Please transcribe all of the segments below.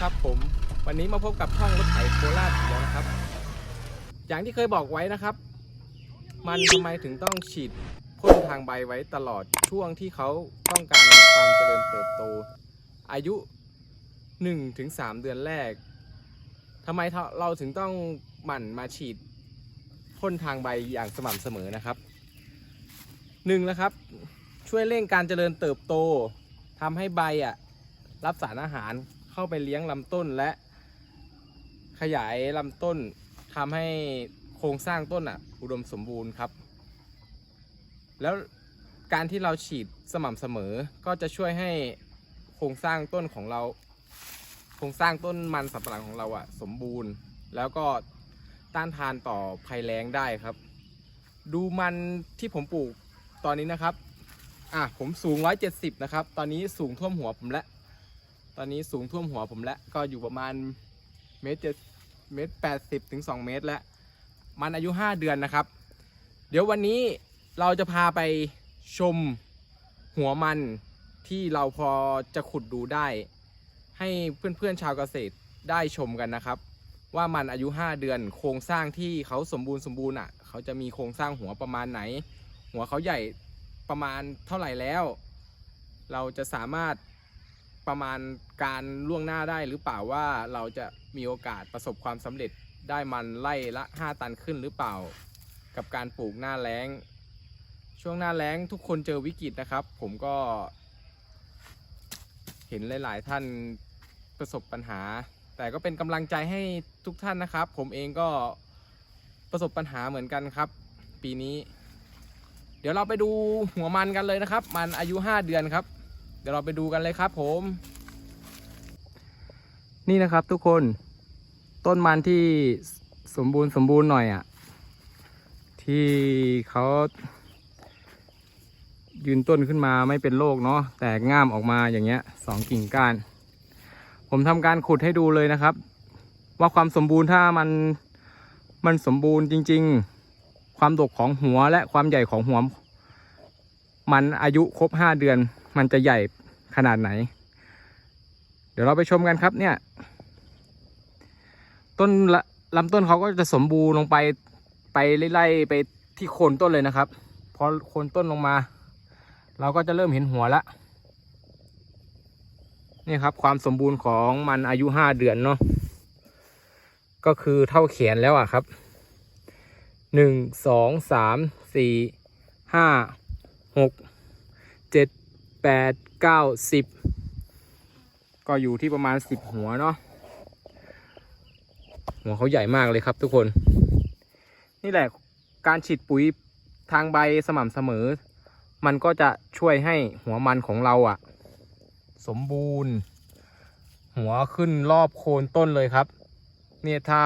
ครับผมวันนี้มาพบกับช่องรถไถโคราชอีกแล้วนะครับ อย่างที่เคยบอกไว้นะครับ มันทำไมถึงต้องฉีดพ่นทางใบไว้ตลอดช่วงที่เขาต้องการความเจริญเติบโต อายุ 1-3 เดือนแรกทำไมเราถึงต้องหมั่นมาฉีดพ่นทางใบอย่างสม่ำเสมอนะครับหนึ่งนะครับ ช่วยเร่งการเจริญเติบโตทำให้ใบอะรับสารอาหาร เข้าไปเลี้ยงลำต้นและขยายลำต้นทำให้โครงสร้างต้นอะ อุดมสมบูรณ์ครับ แล้วการที่เราฉีดสม่ำเสมอก็จะช่วยให้โครงสร้างต้นของเรา โครงสร้างต้นมันสำปะหลังของเราอะ สมบูรณ์ แล้วก็ต้านทานต่อภัยแล้งได้ครับ ดูมันที่ผมปลูกตอนนี้นะครับ อะผมสูง 170 นะครับ ตอนนี้สูงท่วมหัวผมแล้ว อนนี้สูงท่วมหัวผมแล้วก็อยู่ประมาณเมตรเจ็ดเมตรแปดสิบถึง2เมตรแล้วมันอายุ5เดือนนะครับ เดี๋ยววันนี้เราจะพาไปชมหัวมันที่เราพอจะขุดดูได้ ให้เพื่อนๆชาวเกษตรได้ชมกันนะครับ ว่ามันอายุ 5 เดือนโครงสร้างที่เขาสมบูรณ์สมบูรณ์อะ เขาจะมีโครงสร้างหัวประมาณไหน หัวเขาใหญ่ประมาณเท่าไหร่แล้ว เราจะสามารถ ประมาณการล่วงหน้าได้หรือเปล่าว่าเราจะมีโอกาสประสบความสำเร็จได้มันไล่ละ 5 ตันขึ้นหรือเปล่า กับการปลูกหน้าแล้ง ช่วงหน้าแล้งทุกคนเจอวิกฤตนะครับ ผมก็ เห็นหลาย ๆ ท่านประสบปัญหา แต่ก็เป็นกำลังใจให้ทุกท่านนะครับ ผมเองก็ประสบปัญหาเหมือนกันครับ ปีนี้ เดี๋ยวเราไปดูหัวมันกันเลยนะครับ มันอายุ 5 เดือนครับ เดี๋ยวเราไปดูกันเลยครับผม นี่นะครับทุกคนต้นมันที่สมบูรณ์สมบูรณ์หน่อยอะ่ะ ที่เขายืนต้นขึ้นมาไม่เป็นโรคเนาะแตกง่ามออกมาอย่างเงี้ยสองกิ่งก้าน ผมทำการขุดให้ดูเลยนะครับ ว่าความสมบูรณ์ถ้ามันมันสมบูรณ์จริง ๆ ความดกของหัวและความใหญ่ของหัว มันอายุครบห้าเดือน มันจะใหญ่ขนาดไหน เดี๋ยวเราไปชมกันครับเนี่ย ต้นลลำต้นเขาก็จะสมบูรณ์ลงไปไปไล่ไปที่โคนต้นเลยนะครับ พอโคนต้นลงมา เราก็จะเริ่มเห็นหัวละนี่ครับความสมบูรณ์ของมันอายุห้าเดือนเนาะก็คือเท่าแขนแล้วอะครับหนึ่งสองสามสี่ห้าหก แปดเก้าสิบก็อยู่ที่ประมาณสิบหัวเนาะหัวเขาใหญ่มากเลยครับทุกคน นี่แหละการฉีดปุ๋ยทางใบสม่ำเสมอ มันก็จะช่วยให้หัวมันของเราอะ่ะ สมบูรณ์ หัวขึ้นรอบโคนต้นเลยครับ เนี่ยถ้า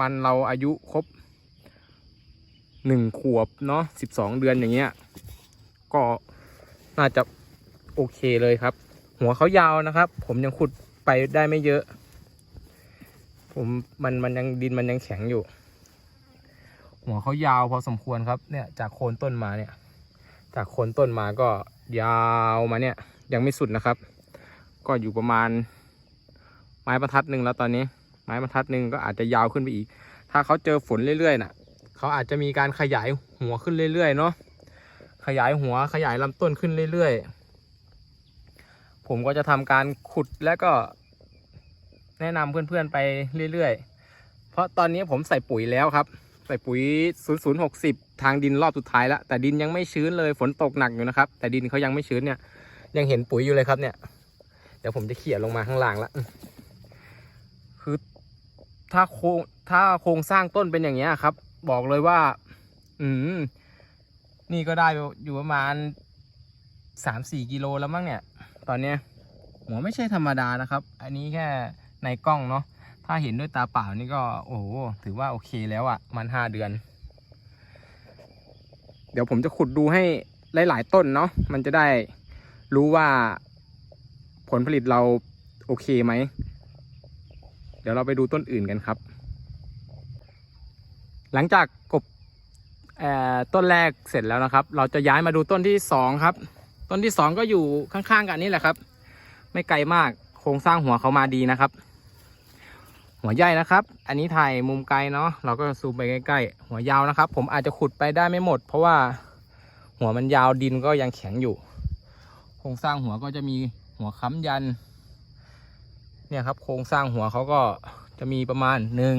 มันเราอายุครบหนึ่งขวบเนาะสิบสองเดือนอย่างเงี้ย ก็น่าจะ โอเคเลยครับ หัวเขายาวนะครับ ผมยังขุดไปได้ไม่เยอะ ผมมันมันยังดินมันยังแข็งอยู่ หัวเขายาวพอสมควรครับเนี่ยจากโคนต้นมาเนี่ย จากโคนต้นมาก็ยาวมาเนี่ย ยังไม่สุดนะครับ ก็อยู่ประมาณ ไม้บรรทัดหนึ่งแล้วตอนนี้ ไม้บรรทัดหนึ่งก็อาจจะยาวขึ้นไปอีก ถ้าเขาเจอฝนเรื่อยๆน่ะเขาอาจจะมีการขยายหัวขึ้นเรื่อยๆเนาะขยายหัวขยายลำต้นขึ้นเรื่อยๆ ผมก็จะทำการขุดแล้วก็แนะนำเพื่อนๆไปเรื่อยๆ เพราะตอนนี้ผมใส่ปุ๋ยแล้วครับ ใส่ปุ๋ย 0060 ทางดินรอบสุดท้ายแล้ว แต่ดินยังไม่ชื้นเลยฝนตกหนักอยู่นะครับ แต่ดินเขายังไม่ชื้นเนี่ย ยังเห็นปุ๋ยอยู่เลยครับเนี่ย เดี๋ยวผมจะเขี่ยลงมาข้างล่างละคือถ้าโครงถ้าโครงสร้างต้นเป็นอย่างเงี้ยครับ บอกเลยว่า อืมนี่ก็ได้อยู่ประมาณสามสี่กิโลแล้วมั้งเนี่ย ตอนเนี้ยหัวไม่ใช่ธรรมดานะครับ อันนี้แค่ในกล้องเนาะถ้าเห็นด้วยตาเปล่านี่ก็โอ้โหถือว่าโอเคแล้วอะ่ะ มันห้าเดือน เดี๋ยวผมจะขุดดูให้หลาย ๆ ต้นเนาะมันจะได้รู้ว่าผลผลิตเราโอเคไหม เดี๋ยวเราไปดูต้นอื่นกันครับ หลังจากกบต้นแรกเสร็จแล้วนะครับ เราจะย้ายมาดูต้นที่สองครับ ต้นที่สองก็อยู่ข้างๆกันนี่แหละครับ ไม่ไกลมากโครงสร้างหัวเขามาดีนะครับ หัวใหญ่นะครับ อันนี้ถ่ายมุมไกลเนาะเราก็ซูมไปใกล้ๆหัวยาวนะครับ ผมอาจจะขุดไปได้ไม่หมด เพราะว่าหัวมันยาวดินก็ยังแข็งอยู่ โครงสร้างหัวก็จะมีหัวค้ำยัน เนี่ยครับ โครงสร้างหัวเขาก็จะมีประมาณหนึ่ง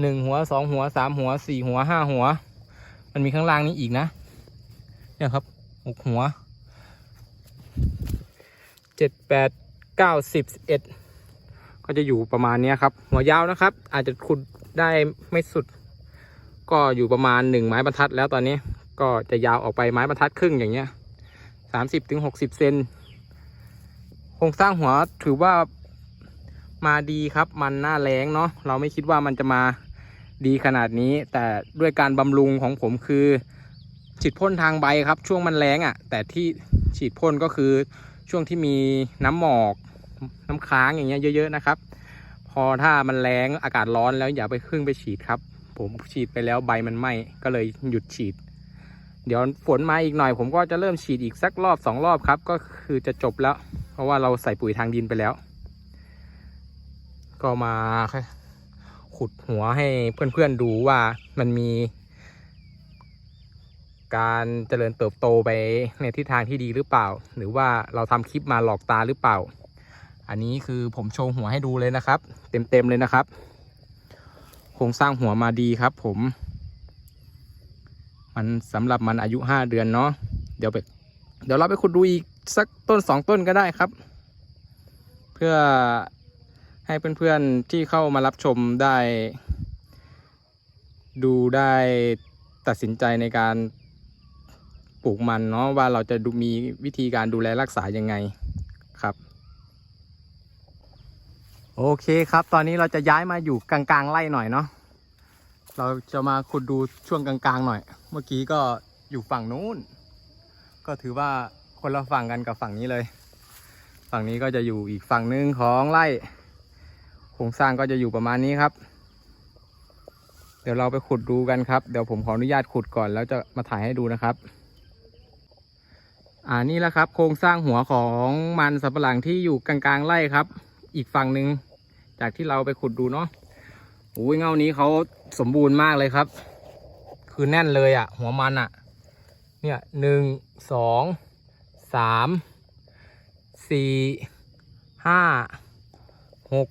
หนึ่งหัวสองหัวสามหัวสี่หัวห้าหัว มันมีข้างล่างนี้อีกนะ เนี่ยครับหกหัว เจ็ดแปดเก้าสิบเอ็ดก็จะอยู่ประมาณนี้ครับ หัวยาวนะครับ อาจจะขุดได้ไม่สุด ก็อยู่ประมาณหนึ่งไม้บรรทัดแล้วตอนนี้ก็จะยาวออกไปไม้บรรทัดครึ่งอย่างเงี้ยสามสิบถึงหกสิบเซนโครงสร้างหัวถือว่ามาดีครับ มันหน้าแรงเนาะเราไม่คิดว่ามันจะมาดีขนาดนี้ แต่ด้วยการบำรุงของผมคือ ฉีดพ่นทางใบครับ ช่วงมันแรงอะ่ะ แต่ที่ฉีดพ่นก็คือ ช่วงที่มีน้ำหมอก น้ำค้างอย่างเงี้ยเยอะๆนะครับ พอถ้ามันแรงอากาศร้อนแล้วอย่าไปครึ่งไปฉีดครับ ผมฉีดไปแล้วใบมันไหม้ก็เลยหยุดฉีด เดี๋ยวฝนมาอีกหน่อย ผมก็จะเริ่มฉีดอีกสักรอบสองรอบครับ ก็คือจะจบแล้ว เพราะว่าเราใส่ปุ๋ยทางดินไปแล้ว ก็มาขุดหัวให้เพื่อนๆดูว่ามันมี การเจริญเติบโตไปในทิศทางที่ดีหรือเปล่า หรือว่าเราทำคลิปมาหลอกตาหรือเปล่า อันนี้คือผมโชว์หัวให้ดูเลยนะครับ เต็มๆเลยนะครับโครงสร้างหัวมาดีครับ ผม มันสำหรับมันอายุห้าเดือนเนาะเดี๋ยวไปเดี๋ยวเราไปขุดดูอีกสักต้นสองต้นก็ได้ครับ เพื่อให้เพื่อนๆที่เข้ามารับชมได้ ดูได้ตัดสินใจในการ ปลูกมันเนาะว่าเราจะดูมีวิธีการดูแลรักษายังไงครับ โอเคครับ ตอนนี้เราจะย้ายมาอยู่กลางๆไร่หน่อยเนาะเราจะมาขุดดูช่วงกลางๆหน่อย เมื่อกี้ก็อยู่ฝั่งนู้น ก็ถือว่าคนละฝั่งกันกับฝั่งนี้เลย ฝั่งนี้ก็จะอยู่อีกฝั่งหนึ่งของไร่โครงสร้างก็จะอยู่ประมาณนี้ครับ เดี๋ยวเราไปขุดดูกันครับ เดี๋ยวผมขออนุญาตขุดก่อนแล้วจะมาถ่ายให้ดูนะครับ อ่านี่แหละครับ โครงสร้างหัวของมันสับปะหลังที่อยู่กลางๆไร่ครับ อีกฝั่งหนึ่งจากที่เราไปขุดดูเนาะอุ้ยเงานี้เขาสมบูรณ์มากเลยครับ คือแน่นเลยอะ่ะ หัวมันอะ่ะ เนี่ยหนึ่งสองสามสี่ห้าหก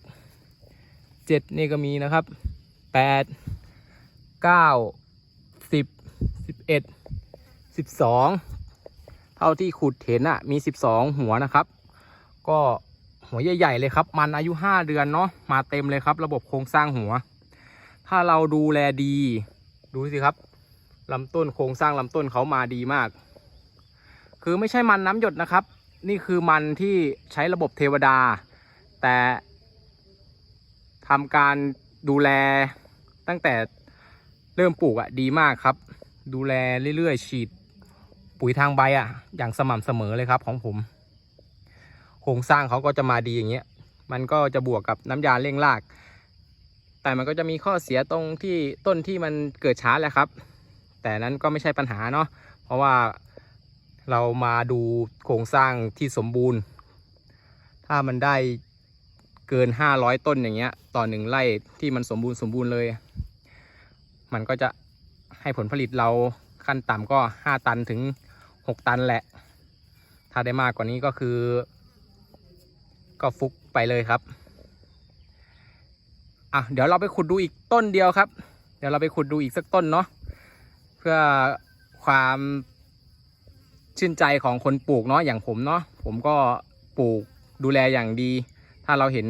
เจ็ดนี่ก็มีนะครับแปดเก้าสิบสิบเอ็ดสิบสอง เท่าที่ขุดเห็นอะ่ะมีสิบสองหัวนะครับ ก็หัวใหญ่ ๆ เลยครับ มันอายุห้าเดือนเนาะมาเต็มเลยครับ ระบบโครงสร้างหัว ถ้าเราดูแลดี ดูสิครับลำต้นโครงสร้างลำต้นเขามาดีมาก คือไม่ใช่มันน้ำหยดนะครับ นี่คือมันที่ใช้ระบบเทวดา แต่ทำการดูแลตั้งแต่เริ่มปลูกอะ่ะดีมากครับ ดูแลเรื่อยๆ ฉีด ปุ๋ยทางใบอะ่ะ อย่างสม่ำเสมอเลยครับของผมโครงสร้างเขาก็จะมาดีอย่างเงี้ย มันก็จะบวกกับน้ำยาเร่งราก แต่มันก็จะมีข้อเสียตรงที่ต้นที่มันเกิดช้าแหละครับ แต่นั้นก็ไม่ใช่ปัญหาเนาะ เพราะว่าเรามาดูโครงสร้างที่สมบูรณ์ ถ้ามันได้เกิน 500 ต้นอย่างเงี้ย ต่อหนึ่งไร่ที่มันสมบูรณ์สมบูรณ์เลย มันก็จะให้ผลผลิตเราขั้นต่ำก็ 5 ตันถึง 6ตันแหละ ถ้าได้มากกว่านี้ก็คือ ก็ฟุกไปเลยครับ อะเดี๋ยวเราไปขุดดูอีกต้นเดียวครับ เดี๋ยวเราไปขุดดูอีกสักต้นเนาะ เพื่อความชื่นใจของคนปลูกเนาะอย่างผมเนาะผมก็ปลูกดูแลอย่างดี ถ้าเราเห็น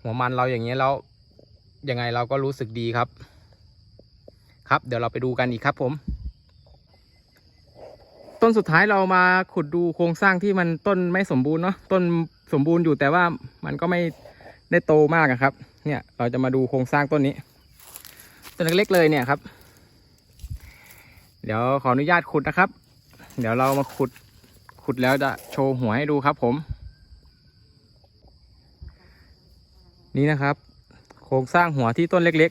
หัวมันเราอย่างเงี้ยแล้วยังไงเราก็รู้สึกดีครับ ครับเดี๋ยวเราไปดูกันอีกครับผม ต้นสุดท้ายเรามาขุดดูโครงสร้างที่มันต้นไม่สมบูรณ์เนาะต้นสมบูรณ์อยู่แต่ว่ามันก็ไม่ได้โตมากอะครับ เนี่ย เราจะมาดูโครงสร้างต้นนี้ต้นเล็กๆเลยเนี่ยครับ เดี๋ยวขออนุญาตขุดนะครับ เดี๋ยวเรามาขุดขุดแล้วจะโชว์หัวให้ดูครับ ผม นี่นะครับ โครงสร้างหัวที่ต้นเล็ก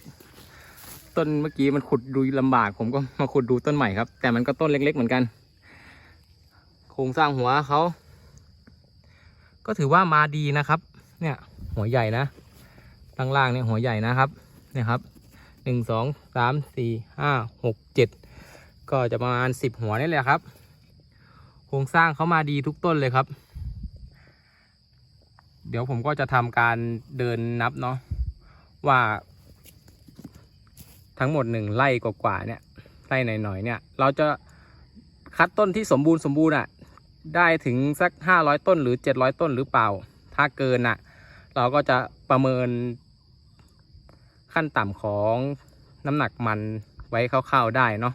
ๆ ต้นเมื่อกี้มันขุดดูลำบาก ผมก็มาขุดดูต้นใหม่ครับ แต่มันก็ต้นเล็ก ๆ เหมือนกัน โครงสร้างหัวเขา ก็ถือว่ามาดีนะครับ เนี่ยหัวใหญ่นะล่างเนี่ยหัวใหญ่นะครับ เนี่ยครับหนึ่งสองสามสี่ห้าหกเจ็ดก็จะประมาณสิบหัวนี่แหละครับ โครงสร้างเขามาดีทุกต้นเลยครับ เดี๋ยวผมก็จะทำการเดินนับเนาะว่า ทั้งหมดหนึ่งไร่กว่าๆเนี่ยไร่หน่อยๆเนี่ย เราจะคัดต้นที่สมบูรณ์สมบูรณ์อะ ได้ถึงสักห้าร้อยต้นหรือเจ็ดร้อยต้นหรือเปล่า ถ้าเกินอะ เราก็จะประเมินขั้นต่ำของน้ำหนักมันไว้คร่าวๆได้เนาะ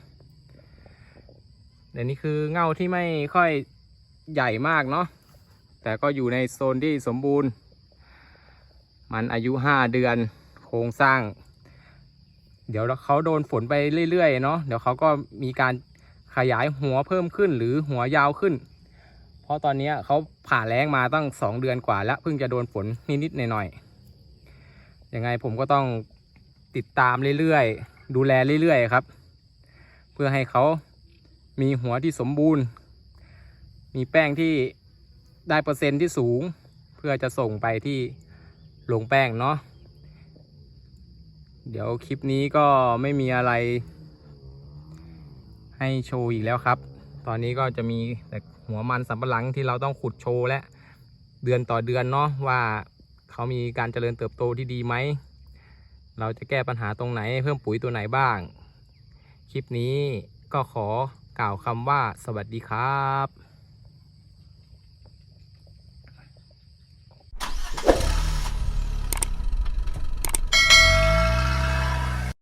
เดี๋ยวนี้คือเง่าที่ไม่ค่อยใหญ่มากเนาะแต่ก็อยู่ในโซนที่สมบูรณ์ มันอายุห้าเดือนโครงสร้าง เดี๋ยวเขาโดนฝนไปเรื่อยๆเนาะเดี๋ยวเขาก็มีการขยายหัวเพิ่มขึ้นหรือหัวยาวขึ้น ราะตอนนี้เขาผ่าแล้งมาตั้งสองเดือนกว่าแล้วเพิ่งจะโดนฝนนิดๆหน่อยๆยังไงผมก็ต้องติดตามเรื่อยๆ ดูแลเรื่อยๆครับ เพื่อให้เขามีหัวที่สมบูรณ์ มีแป้งที่ได้เปอร์เซ็นต์ที่สูง เพื่อจะส่งไปที่โรงแป้งเนาะเดี๋ยวคลิปนี้ก็ไม่มีอะไรให้โชว์อีกแล้วครับ ตอนนี้ก็จะมีแต่ หัวมันสำปะหลังที่เราต้องขุดโชว์และเดือนต่อเดือนเนาะว่าเขามีการเจริญเติบโตที่ดีไหม เราจะแก้ปัญหาตรงไหนเพิ่มปุ๋ยตัวไหนบ้าง คลิปนี้ก็ขอกล่าวคำว่าสวัสดีครับ